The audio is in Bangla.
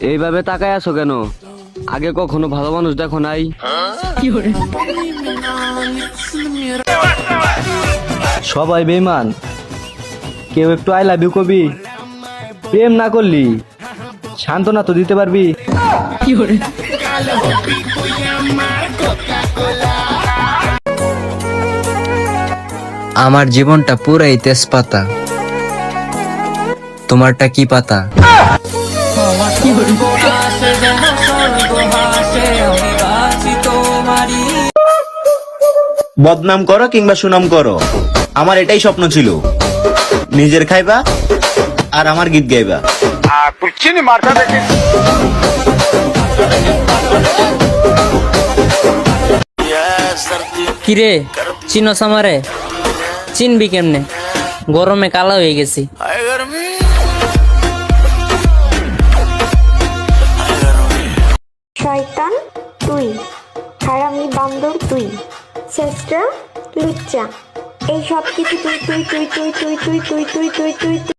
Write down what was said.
এইভাবে তাকায় আছো কেন? আগে কখনো ভালো মানুষ দেখো নাই? সবাই বেমান কেউ একটু আই লাভ ইউ কবি? প্রেম না করলি? সান্ত্বনা তো দিতে পারবি? আমার জীবনটা পুরাই তেজপাতা। তোমারটা কি পাতা? বদনাম করো কিংবা সুনাম করো। আমার এটাই স্বপ্ন ছিল। নিজের খাইবা আর আমার গীত গাইবা। কিরে, চিনস সামারে চিনবি কেমনে? গরমে কালা হয়ে গেছি। শয়তান তুই হারামি বান্দর তুই শ্রেষ্ঠ লুচ্চা এই সব কিছু তুই তুই তুই তুই তুই তুই তুই তুই তুই তুই